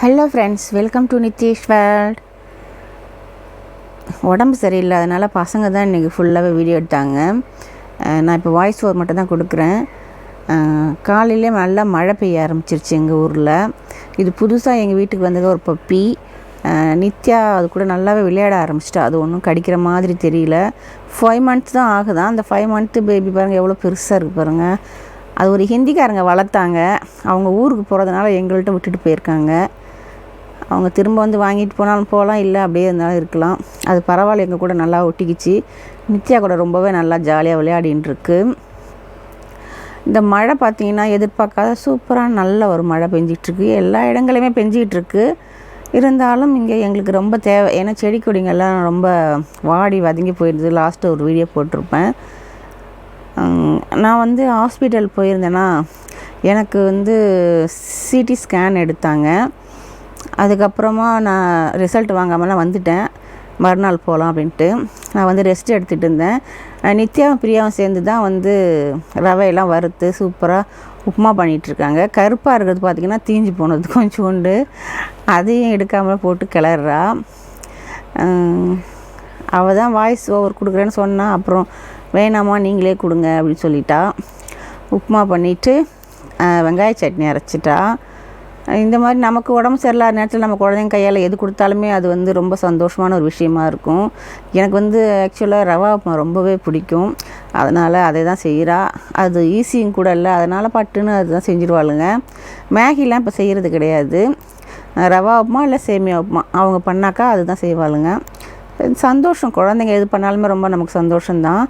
Hello friends welcome to Nitheesh world உடம்பு சரியில்லை அதனால் பசங்க தான் இன்றைக்கி ஃபுல்லாகவே வீடியோ எடுத்தாங்க. நான் இப்போ வாய்ஸ் ஓவர் மட்டும் தான் கொடுக்குறேன். காலையிலே நல்லா மழை பெய்ய ஆரம்பிச்சிருச்சு எங்கள் ஊரில். இது புதுசாக எங்கள் வீட்டுக்கு வந்தது ஒரு பப்பி நித்யா அது கூட நல்லாவே விளையாட ஆரம்பிச்சிட்டா. அது ஒன்றும் கடிக்கிற மாதிரி தெரியல. ஃபைவ் மந்த்ஸ் தான் ஆகுதான் அந்த ஃபைவ் மந்த்து பேபி பாருங்கள் எவ்வளோ பெருசாக இருக்குது பாருங்கள் அது ஒரு ஹிந்திக்காரங்க வளர்த்தாங்க. அவங்க ஊருக்கு போகிறதுனால எங்கள்கிட்ட விட்டுட்டு போயிருக்காங்க. அவங்க திரும்ப வந்து வாங்கிட்டு போனாலும் போகலாம் இல்லை அப்படியே இருந்தாலும் இருக்கலாம். அது பரவாயில்ல எங்கள் கூட நல்லா ஒட்டிக்கிச்சு. நித்யா கூட ரொம்பவே நல்லா ஜாலியாக விளையாடின்னு இருக்கு இந்த மழை பார்த்தீங்கன்னா எதிர்பார்க்காத சூப்பராக நல்ல ஒரு மழை பெஞ்சிகிட்ருக்கு எல்லா இடங்களையுமே பெஞ்சிக்கிட்டுருக்கு இருந்தாலும் இங்கே எங்களுக்கு ரொம்ப தேவை. ஏன்னா செடி கொடிங்கள்லாம் ரொம்ப வாடி வதங்கி போயிடுது. லாஸ்ட்டு ஒரு வீடியோ போட்டிருப்பேன். நான் வந்து ஹாஸ்பிட்டல் போயிருந்தேன்னா எனக்கு வந்து சிடி ஸ்கேன் எடுத்தாங்க. அதுக்கப்புறமா நான் ரிசல்ட் வாங்காமலாம் வந்துட்டேன். மறுநாள் போகலாம் அப்படின்ட்டு. நான் வந்து ரெஸ்ட் எடுத்துகிட்டு இருந்தேன். நித்யாவும் பிரியாவும் சேர்ந்து தான் வந்து ரவையெல்லாம் வறுத்து சூப்பராக உப்புமா பண்ணிகிட்ருக்காங்க கருப்பாக இருக்கிறது பார்த்திங்கன்னா தீஞ்சு போனது கொஞ்சோண்டு. அதையும் எடுக்காமல் போட்டு கிளறா. அவள் தான் வாய்ஸ் ஓவர் கொடுக்குறேன்னு சொன்னால் அப்புறம் வேணாமா நீங்களே கொடுங்க அப்படின்னு சொல்லிட்டா. உப்புமா பண்ணிவிட்டு வெங்காய சட்னி அரைச்சிட்டா. இந்த மாதிரி நமக்கு உடம்பு சரியில்லாத நேரத்தில் நம்ம குழந்தைங்க கையால் எது கொடுத்தாலுமே அது வந்து ரொம்ப சந்தோஷமான ஒரு விஷயமா இருக்கும். எனக்கு வந்து ஆக்சுவலாக ரவா உப்புமா ரொம்பவே பிடிக்கும். அதனால் அதை தான் செய்கிறா அது ஈஸியும் கூட இல்லை. அதனால் பட்டுன்னு அதுதான் செஞ்சுருவாளுங்க. மேகிலாம் இப்போ செய்கிறது கிடையாது. ரவா உப்புமா இல்லை சேமியா உப்புமா. அவங்க பண்ணாக்கா அதுதான் செய்வாளுங்க. சந்தோஷம். குழந்தைங்க எது பண்ணாலுமே ரொம்ப நமக்கு சந்தோஷம்தான்.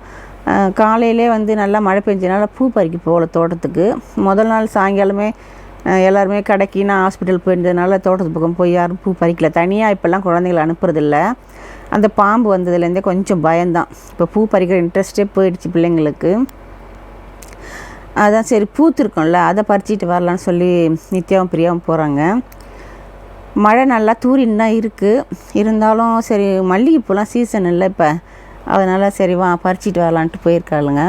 காலையிலே வந்து நல்லா மழை பெஞ்சனால பூ பறிக்க போகல தோட்டத்துக்கு. முதல் நாள் சாயங்காலமே எல்லாருமே கடைக்கு நான் ஹாஸ்பிட்டல் போயிருந்ததுனால தோட்டத்து பக்கம் போய் யாரும் பூ பறிக்கல. தனியாக இப்போல்லாம் குழந்தைங்கள அனுப்புறதில்ல. அந்த பாம்பு வந்ததுலேருந்தே கொஞ்சம் பயம்தான். இப்போ பூ பறிக்கிற இன்ட்ரெஸ்ட்டே போயிடுச்சு பிள்ளைங்களுக்கு. அதான் சரி பூத்துருக்கோம்ல அதை பறிச்சிட்டு வரலான்னு சொல்லி நித்யாவும் பிரியாவும் போகிறாங்க மழை நல்லா தூரின்னு தான் இருக்குது இருந்தாலும் சரி மல்லிகைப்பூலாம் சீசன் இல்லை இப்போ. அதனால் சரி வா பறிச்சிட்டு வரலான்ட்டு போயிருக்காளுங்க.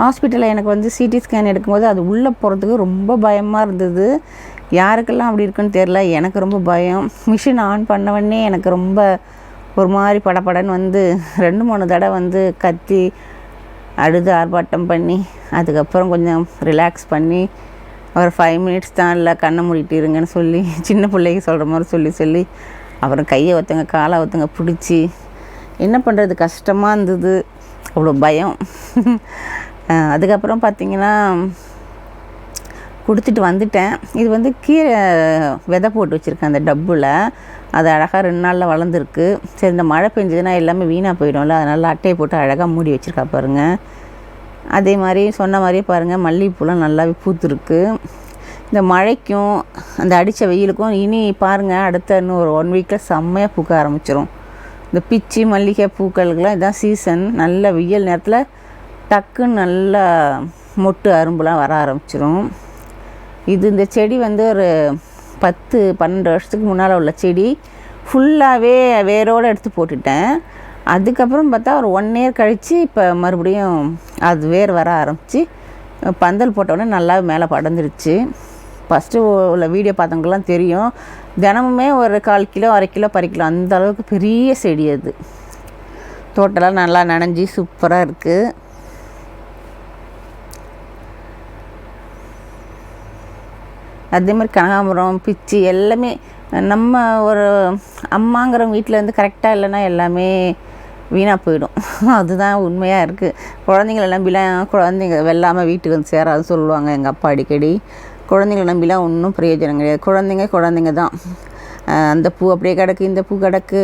ஹாஸ்பிட்டலில் எனக்கு வந்து சிடி ஸ்கேன் எடுக்கும்போது அது உள்ளே போகிறதுக்கு ரொம்ப பயமாக இருந்தது. யாருக்கெல்லாம் அப்படி இருக்குன்னு தெரில எனக்கு ரொம்ப பயம். மிஷின் ஆன் பண்ணவொடனே எனக்கு ரொம்ப ஒரு மாதிரி படபடன்னு வந்து ரெண்டு மூணு தடவை வந்து கத்தி அழுது ஆர்ப்பாட்டம் பண்ணி அதுக்கப்புறம் கொஞ்சம் ரிலாக்ஸ் பண்ணி ஒரு ஃபைவ் மினிட்ஸ் தான் இல்லை கண்ணை மூடிட்டு இருங்கன்னு சொல்லி சின்ன பிள்ளைக்கு சொல்கிற மாதிரி சொல்லி சொல்லி அப்புறம் கையை ஒருத்தங்க காலை ஒருத்தங்க பிடிச்சி என்ன பண்ணுறது கஷ்டமாக இருந்தது. அவ்வளோ பயம். அதுக்கப்புறம் பார்த்தீங்கன்னா கொடுத்துட்டு வந்துட்டேன். இது வந்து கீரை விதை போட்டு வச்சுருக்கேன் அந்த டப்பில். அது அழகாக ரெண்டு நாளில் வளர்ந்துருக்கு. சரி இந்த மழை பெஞ்சதுன்னா எல்லாமே வீணாக போயிடும்ல. அதனால் அட்டையை போட்டு அழகாக மூடி வச்சுருக்கா பாருங்கள் அதே மாதிரி சொன்ன மாதிரியே பாருங்கள் மல்லிகைப்பூலாம் நல்லாவே பூத்துருக்கு. இந்த மழைக்கும் அந்த அடித்த வெயிலுக்கும் இனி பாருங்கள் அடுத்த இன்னும் ஒரு ஒன் வீக்கில் செம்மையாக பூக்க ஆரம்பிச்சிரும். இந்த பிச்சி மல்லிகை பூக்களுக்கெலாம் இதான் சீசன் நல்ல வெயில் நேரத்தில் டக்குன்னு நல்லா மொட்டு அரும்புலாம் வர ஆரம்பிச்சிரும். இது இந்த செடி வந்து ஒரு பத்து பன்னெண்டு வருஷத்துக்கு முன்னால் உள்ள செடி. ஃபுல்லாகவே வேரோடு எடுத்து போட்டுட்டேன். அதுக்கப்புறம் பார்த்தா ஒரு ஒன் இயர் கழித்து இப்போ மறுபடியும் அது வேர் வர ஆரம்பித்து பந்தல் போட்டோடனே நல்லா மேலே படர்ந்துருச்சு. ஃபஸ்ட்டு உள்ள வீடியோ பார்த்தவங்கலாம் தெரியும். தினமுமே ஒரு கால் கிலோ அரை கிலோ பறிக்கலாம். அந்த அளவுக்கு பெரிய செடி அது. தோட்டெல்லாம் நல்லா நனைஞ்சி சூப்பராக இருக்குது அதே மாதிரி கனகாம்பரம் பிச்சி எல்லாமே நம்ம ஒரு அம்மாங்கிற வீட்டில் இருந்து கரெக்டாக இல்லைன்னா எல்லாமே வீணாக போயிடும். அதுதான் உண்மையாக இருக்குது குழந்தைங்கள நம்பிலாம் குழந்தைங்க வெள்ளாமல் வீட்டுக்கு வந்து சேராது சொல்லுவாங்க எங்கள் அப்பா அடிக்கடி. குழந்தைங்கள நம்பிலாம் ஒன்றும் பிரயோஜனம் கிடையாது. குழந்தைங்க குழந்தைங்க தான். அந்த பூ அப்படியே கிடக்கு இந்த பூ கிடக்கு.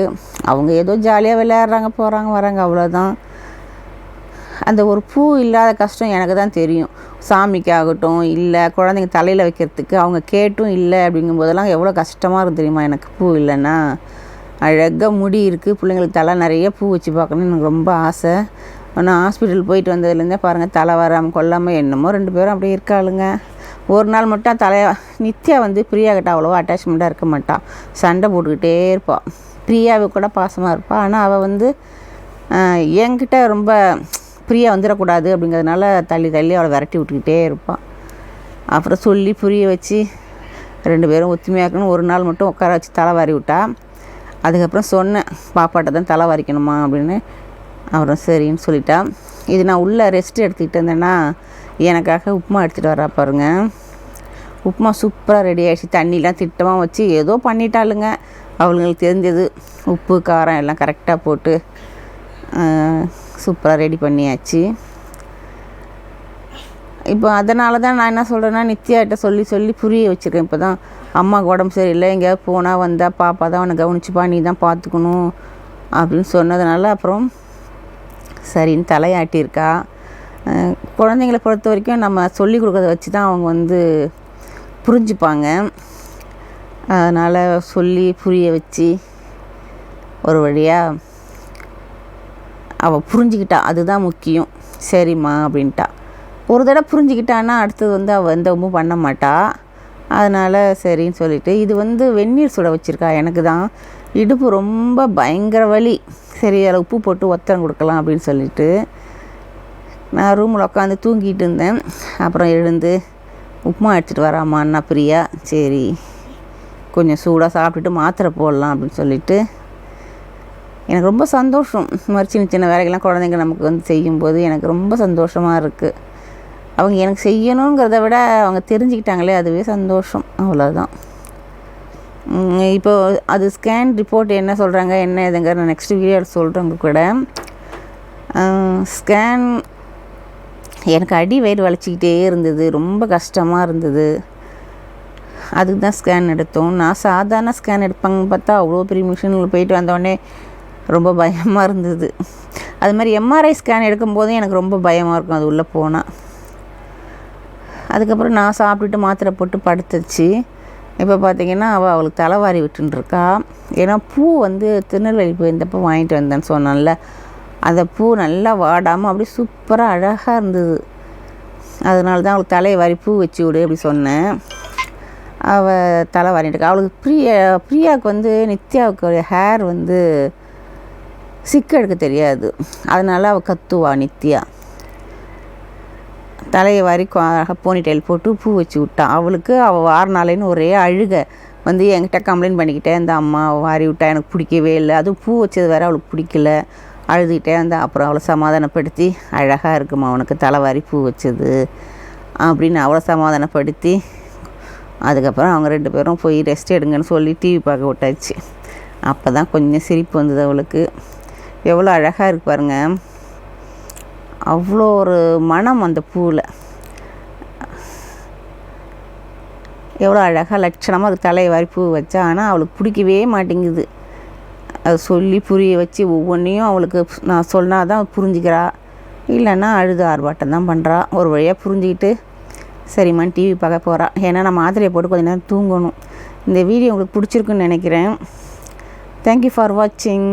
அவங்க ஏதோ ஜாலியாக விளையாடுறாங்க போகிறாங்க வராங்க அவ்வளோதான் அந்த ஒரு பூ இல்லாத கஷ்டம் எனக்கு தான் தெரியும். சாமிக்கு ஆகட்டும் இல்லை குழந்தைங்க தலையில் வைக்கிறதுக்கு அவங்க கேட்டும் இல்லை அப்படிங்கும்போதெல்லாம் எவ்வளோ கஷ்டமாக இருக்கும் தெரியுமா எனக்கு பூ இல்லைன்னா? அழகாக முடி இருக்குது பிள்ளைங்களுக்கு தலை நிறைய பூ வச்சு பார்க்கணும்னு எனக்கு ரொம்ப ஆசை. ஆனால் ஹாஸ்பிட்டல் போயிட்டு வந்ததுலேருந்தே பாருங்கள் தலை வராமல் கொல்லாமல் என்னமோ ரெண்டு பேரும் அப்படியே இருக்காளுங்க. ஒரு நாள் மட்டும் தலைய நித்யா வந்து பிரியா கிட்ட அவ்வளோவா அட்டாச்மெண்ட்டாக இருக்க மாட்டான் சண்டை போட்டுக்கிட்டே இருப்பாள் பிரியாவை கூட பாசமாக இருப்பாள் ஆனால் அவள் வந்து என்கிட்ட ரொம்ப ஃப்ரீயாக வந்துடக்கூடாது அப்படிங்கிறதுனால தள்ளி தள்ளி அவளை விரட்டி விட்டுக்கிட்டே இருப்பான் அப்புறம் சொல்லி புரிய வச்சு ரெண்டு பேரும் ஒத்துமையாக இருக்கணும் ஒரு நாள் மட்டும் உட்கார வச்சு தலை வாரி விட்டா. அதுக்கப்புறம் சொன்னேன் பாப்பாட்ட தான் தலை வாரிக்கணுமா அப்படின்னு. அப்புறம் சரின்னு சொல்லிட்டா. இது நான் உள்ளே ரெஸ்ட் எடுத்துக்கிட்டு இருந்தேன்னா எனக்காக உப்புமா எடுத்துகிட்டு வரா பாருங்க. உப்புமா சூப்பராக ரெடி ஆகிடுச்சு தண்ணிலாம் திட்டமாக வச்சு ஏதோ பண்ணிட்டாளுங்க. அவளுங்களுக்கு தெரிஞ்சது உப்பு காரம் எல்லாம் கரெக்டாக போட்டு சூப்பராக ரெடி பண்ணியாச்சு. இப்போ அதனால தான் நான் என்ன சொல்கிறேன்னா நித்யாட்ட சொல்லி சொல்லி புரிய வச்சுருக்கேன். இப்போ தான் அம்மாவுக்கு உடம்பு சரியில்லை எங்கேயாவது போனால் வந்தால் பாப்பா தான் அவனை கவனிச்சுப்பா நீ தான் பார்த்துக்கணும் அப்படின்னு சொன்னதுனால அப்புறம் சரின்னு தலையாட்டியிருக்கா. குழந்தைங்களை குழந்தைங்கள பொறுத்த வரைக்கும் நம்ம சொல்லி கொடுக்கறத வச்சு தான் அவங்க வந்து புரிஞ்சுப்பாங்க. அதனால் சொல்லி புரிய வச்சு ஒரு வழியாக அவள் புரிஞ்சுக்கிட்டா அதுதான் முக்கியம். சரிம்மா அப்படின்ட்டா. ஒரு தடவை புரிஞ்சுக்கிட்டான்னா அடுத்தது வந்து அவள் எந்த ஒன்றும் பண்ண மாட்டா. அதனால் சரின்னு சொல்லிட்டு இது வந்து வெந்நீர் சுட வச்சுருக்கா எனக்கு தான். இடுப்பு ரொம்ப பயங்கர வலி. சரி அதில் உப்பு போட்டு ஒத்தரம் கொடுக்கலாம் அப்படின்னு சொல்லிட்டு நான் ரூமில் உட்காந்து தூங்கிட்டு இருந்தேன். அப்புறம் எழுந்து உப்புமா எடுத்துகிட்டு வராமா அண்ணா பிரியா. சரி கொஞ்சம் சூடாக சாப்பிட்டுட்டு மாத்திரை போடலாம் அப்படின்னு சொல்லிட்டு எனக்கு ரொம்ப சந்தோஷம். இந்த மாதிரி சின்ன சின்ன வேலைகள்லாம் குழந்தைங்க நமக்கு வந்து செய்யும்போது எனக்கு ரொம்ப சந்தோஷமாக இருக்குது அவங்க எனக்கு செய்யணுங்கிறத விட அவங்க தெரிஞ்சுக்கிட்டாங்களே அதுவே சந்தோஷம். அவ்வளோதான் இப்போது அது ஸ்கேன் ரிப்போர்ட் என்ன சொல்கிறாங்க என்ன இதுங்க நான் நெக்ஸ்ட் வீடியோவில் சொல்கிறவங்க கூட. ஸ்கேன் எனக்கு அடி வயிறு வளைச்சிக்கிட்டே இருந்தது. ரொம்ப கஷ்டமாக இருந்தது. அதுக்கு தான் ஸ்கேன் எடுத்தோம். நான் சாதாரண ஸ்கேன் எடுப்பாங்கன்னு பார்த்தா அவ்வளோ பெரிய மிஷினில் போயிட்டு வந்தோடனே ரொம்ப பயமாக இருந்தது. அது மாதிரி எம்ஆர்ஐ ஸ்கேன் எடுக்கும்போதும் எனக்கு ரொம்ப பயமாக இருக்கும் அது உள்ளே போனால் அதுக்கப்புறம் நான் சாப்பிட்டுட்டு மாத்திரை போட்டு படுத்துச்சு இப்போ பார்த்தீங்கன்னா அவள் அவளுக்கு தலைவாரி விட்டுருக்கா ஏன்னா பூ வந்து திருநெல்வேலி போயிருந்தப்போ வாங்கிட்டு வந்தேன்னு சொன்னான்ல. அந்த பூ நல்லா வாடாமல் அப்படியே சூப்பராக அழகாக இருந்தது. அதனால தான் அவளுக்கு தலையை வாரி பூ வச்சு விடு அப்படி சொன்னேன். அவள் தலை வாரிட்டு அவளுக்கு பிரியா பிரியாவுக்கு வந்து நித்யாவுக்கு ஹேர் வந்து சிக்கு எடுக்க தெரியாது. அதனால அவள் கத்துவா நித்யா. தலையை வாரி போனி டைல் போட்டு பூ வச்சு விட்டான் அவளுக்கு அவள் வாரினாலேன்னு ஒரே அழுக. வந்து என்கிட்ட கம்ப்ளைண்ட் பண்ணிக்கிட்டே இந்த அம்மா வாரி விட்டா எனக்கு பிடிக்கவே இல்லை. அதுவும் பூ வச்சது வேறு அவளுக்கு பிடிக்கல. அழுதுகிட்டே இருந்தால் அப்புறம் அவளை சமாதானப்படுத்தி அழகாக இருக்குமா அவனுக்கு தலைவாரி பூ வச்சது. அப்படின்னு அவளை சமாதானப்படுத்தி அதுக்கப்புறம் அவங்க ரெண்டு பேரும் போய் ரெஸ்ட் எடுங்கன்னு சொல்லி டிவி பார்க்க விட்டாச்சு. அப்போ தான் கொஞ்சம் சிரிப்பு வந்தது அவளுக்கு. எவ்வளோ அழகாக இருக்கு பாருங்க. அவ்வளோ ஒரு மனம் அந்த பூவில். எவ்வளோ அழகாக லட்சணமாக அதுக்கு தலையை வாரி பூ வச்சா ஆனால் அவளுக்கு பிடிக்கவே மாட்டேங்குது. அது சொல்லி புரிய வச்சு ஒவ்வொன்றையும் அவளுக்கு நான் சொன்னால் தான் புரிஞ்சுக்கிறா. இல்லைன்னா அழுது ஆர்ப்பாட்டம் தான் பண்ணுறா ஒரு வழியாக புரிஞ்சுக்கிட்டு சரிம்மா டிவி பார்க்க போகிறா ஏன்னா நான் மாத்திரையை போட்டு கொஞ்ச நேரம் தூங்கணும். இந்த வீடியோ உங்களுக்கு பிடிச்சிருக்குன்னு நினைக்கிறேன். தேங்க்யூ ஃபார் வாட்சிங்